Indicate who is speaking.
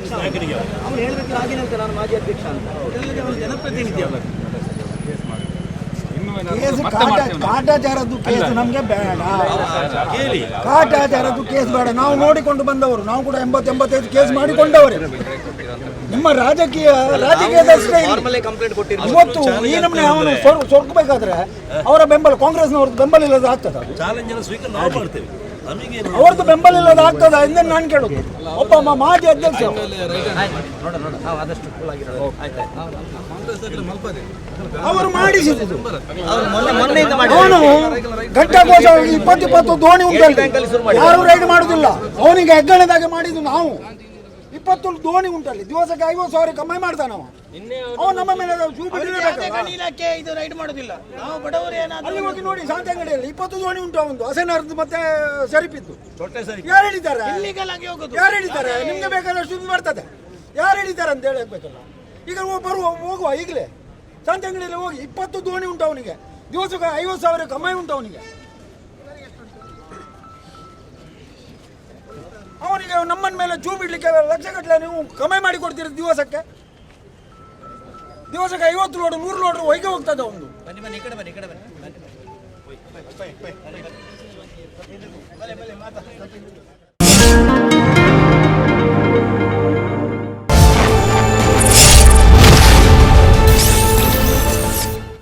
Speaker 1: ಅಧ್ಯಕ್ಷ ಅವನು ಹೇಳಿದ್ರೆ ಆಗಿನಂತೆ ನಾನು ಮಾಜಿ ಅಧ್ಯಕ್ಷ ಅಂತ. ಒಂದು ಜನಪ್ರತಿನಿಧಿ ಅಲ್ಲ
Speaker 2: ಕಾಟಾಚಾರದ್ದು ಕೇಸ್ ನಮ್ಗೆ ಬೇಡ. ಕಾಟಾಚಾರದ್ದು ಕೇಸ್ ಬೇಡ. ನಾವು ನೋಡಿಕೊಂಡು ಬಂದವರು. ನಾವು ಕೂಡ ಎಂಬತ್ತು ಎಂಬತ್ತೈದು ಕೇಸ್ ಮಾಡಿಕೊಂಡವರೇ. ನಿಮ್ಮ ರಾಜಕೀಯ ರಾಜಕೀಯದಷ್ಟೇ ಇವತ್ತು ಈ ನಮ್ಮನೆ ಅವನು ಸೊರ್- ಅವರ ಬೆಂಬಲ ಕಾಂಗ್ರೆಸ್ನವ್ರದ್ದು ಬೆಂಬಲ ಇಲ್ಲದ ಆಗ್ತದೆ
Speaker 3: ಚಾಲೆಂಜ್
Speaker 2: ಅವ್ರದ್ದು ಬೆಂಬಲ ಇಲ್ಲದ ಆಗ್ತದ ಎಂದು ನಾನು ಕೇಳುದು. ಒಬ್ಬ ಮಾಜಿ ಅಧ್ಯಕ್ಷ ಅವ.
Speaker 1: ನೋಡ ನೋಡ ನಾವು ಆದಷ್ಟು ಕೂಲ್ ಆಗಿರೋದು. ಆಯ್ತಾಯ್ತು
Speaker 2: ಅವರು ಮಾಡಿಸಿದ್ದು
Speaker 1: ಅವ್ರು ಮೊನ್ನೆ ಮೊನ್ನೆಯಿಂದ ಮಾಡಿ
Speaker 2: ಅವನು ಘಂಟಾಘೋಷ ಇಪ್ಪತ್ತು ಇಪ್ಪತ್ತು ದೋಣಿ
Speaker 1: ಉಂಟು
Speaker 2: ಯಾರು ರೈಡ್ ಮಾಡುದಿಲ್ಲ. ಅವನಿಗೆ ಹೆಗ್ಗಣದಾಗೆ ಮಾಡಿದ್ದು ನಾವು. ಇಪ್ಪತ್ತು ದೋಣಿ ಉಂಟಲ್ಲಿ. ದಿವಸಕ್ಕೆ ಐವತ್ತು ಸಾವಿರ ಕಮ್ಮಿ ಮಾಡ್ತಾನೆ ಅವ ಅವನು ನಮ್ಮ ಮೇಲೆ ಶೂ ಬಿಟ್ಟಿರ್ಬೇಕಲ್ಲ.
Speaker 4: ಇಲಾಖೆ ಇದು ರೈಡ್ ಮಾಡೋದಿಲ್ಲ. ನಾವು ಬಡವರು ಏನಾದ್ರು
Speaker 2: ಅಲ್ಲಿ ಹೋಗಿ ನೋಡಿ ಸಾಂತಂಗಡಿಯಲ್ಲಿ ಇಪ್ಪತ್ತು ದೋಣಿ ಉಂಟು ಅವನು ಹಸನರ್ದು ಮತ್ತೆ ಸರಿಪಿದ್ದು. ಯಾರು ಹೇಳಿದ್ದಾರೆ? ಯಾರು ಹೇಳಿದ್ದಾರೆ? ನಿಮ್ಗೆ ಬೇಕಾದಷ್ಟು ಇದು ಬರ್ತದೆ ಯಾರು ಹೇಳಿದ್ದಾರೆ ಅಂತ ಹೇಳಬೇಕಲ್ಲ ಈಗ ಬರುವ ಹೋಗುವ ಈಗಲೇ. ಸಾಂತಂಗಡಿಯಲ್ಲಿ ಹೋಗಿ ಇಪ್ಪತ್ತು ದೋಣಿ ಉಂಟು ಅವನಿಗೆ. ದಿವಸಕ್ಕೆ ಐವತ್ತು ಸಾವಿರ ಕಮ್ಮಿ ಉಂಟು ಅವನಿಗೆ. ಅವನಿಗೆ ನಮ್ಮನ ಮೇಲೆ ಜೂ ಬಿಡ್ಲಿಕ್ಕೆ ಲಕ್ಷಗಟ್ಟಲೆ ನೀವು ಕಮ್ಮಿ ಮಾಡಿ ಕೊಡ್ತೀರಿ ದಿವಸಕ್ಕೆ ದಿವಸಕ್ಕೆ ಐವತ್ತು ಲೋಡ್ ನೂರು ಲೋಡ್ ಹೊಯ್ಗೆ ಹೋಗ್ತದೆ ಒಂದು
Speaker 1: ಬನ್ನಿ ಬನ್ನಿ ಈ ಕಡೆ ಬನ್ನಿ ಈ ಕಡೆ ಬನ್ನಿ ಬನ್ನಿ.